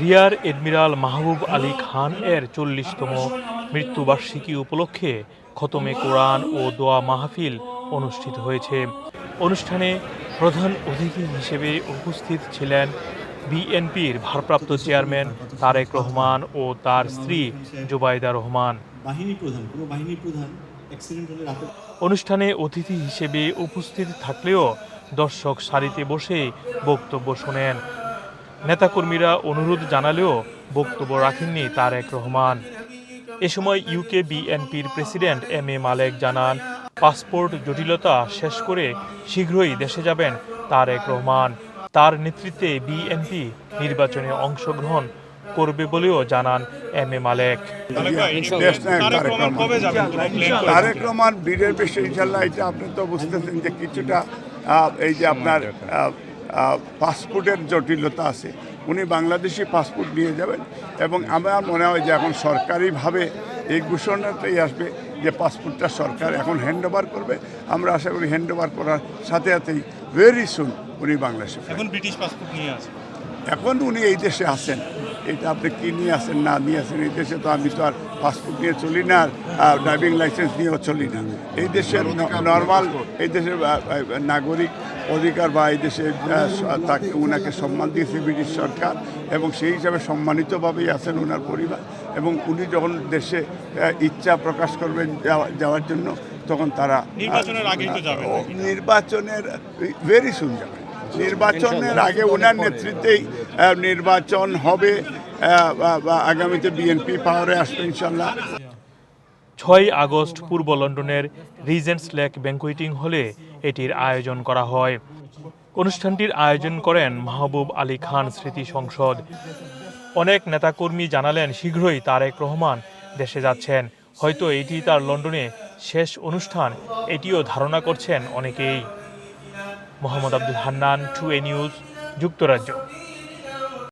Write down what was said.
রিয়ার admiral মাহবুব আলী খান এর চল্লিশতম মৃত্যুবার্ষিকী উপলক্ষে খতমে কোরআন ও দোয়া মাহফিল অনুষ্ঠিত হয়েছে। অনুষ্ঠানে প্রধান অতিথি হিসেবে উপস্থিত ছিলেন বিএনপির ভারপ্রাপ্ত চেয়ারম্যান তারেক রহমান ও তার স্ত্রী জুবাইদা রহমান। অনুষ্ঠানে অতিথি হিসেবে উপস্থিত থাকলেও দর্শক সারিতে বসে বক্তব্য শোনেন। নেতাকর্মীরা অনুরোধ জানালেও বক্তব্য রাখেননি তারেক রহমান। এ সময় ইউকে বিএনপির প্রেসিডেন্ট এম এ মালেক জানান পাসপোর্ট জটিলতা শেষ করে শীঘ্রই দেশে যাবেন তারেক রহমান। তার নেতৃত্বে বিএনপি নির্বাচনে অংশগ্রহণ করবে বলেও জানান এম এ মালেক। তারেক রহমান বীরের বেশি ইনশাল্লাহ এটা আপনি তো বুঝতেছেন যে কিছুটা এই যে আপনার পাসপোর্টের জটিলতা আছে। উনি বাংলাদেশি পাসপোর্ট নিয়ে যাবেন এবং আমার মনে হয় যে এখন সরকারিভাবে এই ঘোষণাটাই আসবে যে পাসপোর্টটা সরকার এখন হ্যান্ড ওভার করবে। আমরা আশা করি হ্যান্ড ওভার করার সাথে সাথেই ভেরি সুন উনি বাংলাদেশে এখন ব্রিটিশ পাসপোর্ট নিয়ে আছে এখন উনি এই দেশে আসেন এটা আপনি কি নিয়ে আসেন না নিয়ে আসেন এই দেশে তো আমি তো আর পাসপোর্ট নিয়ে চলি না আর ড্রাইভিং লাইসেন্স নিয়েও চলি না। এই দেশের নর্মাল এই দেশের নাগরিক অধিকার বা এই দেশে তাকে ওনাকে সম্মান দিয়েছে ব্রিটিশ সরকার এবং সেই হিসাবে সম্মানিতভাবেই আছেন ওনার পরিবার এবং উনি যখন দেশে ইচ্ছা প্রকাশ করবেন যাওয়া- যাওয়ার জন্য তখন তারা নির্বাচনের আগেই তো যাবেন। নির্বাচনের ভেরি সুন যাবে নির্বাচনের আগে ওনার নেতৃত্বেই নির্বাচন হবে আগামীতে বিএনপি পাওয়ারে আসবে ইনশাল্লাহ। ছয় আগস্ট পূর্ব লন্ডনের রিজেন্টস লেক ব্যাংকুয়েটিং হলে এটির আয়োজন করা হয়। অনুষ্ঠানটির আয়োজন করেন মাহবুব আলী খান স্মৃতি সংসদ। অনেক নেতাকর্মী জানালেন, শীঘ্রই তারেক রহমান দেশে যাচ্ছেন। হয়তো এটি তার লন্ডনে শেষ অনুষ্ঠান, এটিও ধারণা করছেন অনেকেই। Mohammad Abdul Hannan, T A news, যুক্তরাজ্য।